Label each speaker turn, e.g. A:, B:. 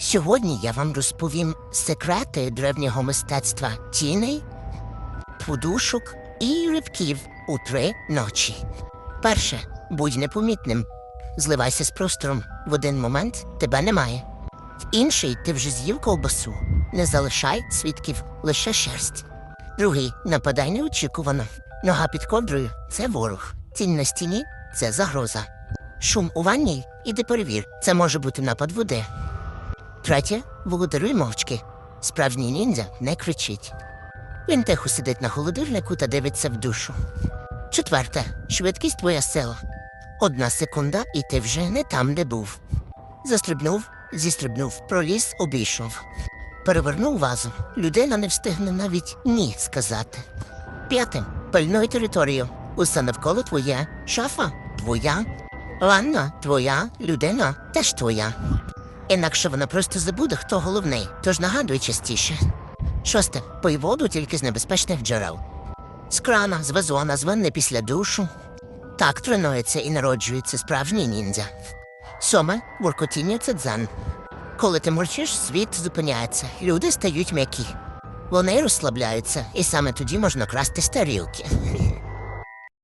A: Сьогодні я вам розповім секрети древнього мистецтва тіней, подушок і рибків у три ночі. Перше, будь непомітним. Зливайся з простором. В один момент тебе немає. В інший ти вже з'їв ковбасу. Не залишай свідків лише шерсть. Другий нападай неочікувано. Нога під ковдрою це ворог. Тінь на стіні це загроза. Шум у ванні іди перевір. Це може бути напад води. Третє володаруй мовчки. Справжній ніндзя не кричить. Він тихо сидить на холодильнику та дивиться в душу. Четверте швидкість твоя сила. Одна секунда, і ти вже не там, де був. Застрибнув, зістрибнув, проліз, обійшов. Перевернув вазу. Людина не встигне навіть ні сказати. П'яте. Пильнуй територію. Усе навколо твоє. Шафа твоя. Ванна твоя, людина теж твоя. Інакше вона просто забуде, хто головний, тож нагадуй частіше. Шосте. Пий воду тільки з небезпечних джерел. З крана, з вазона, з ванни після душу. Так тренується і народжується справжній ніндзя. Сьоме буркотіння це дзен. Коли ти мурчиш, світ зупиняється, люди стають м'які. Вони розслабляються, і саме тоді можна красти з тарілки.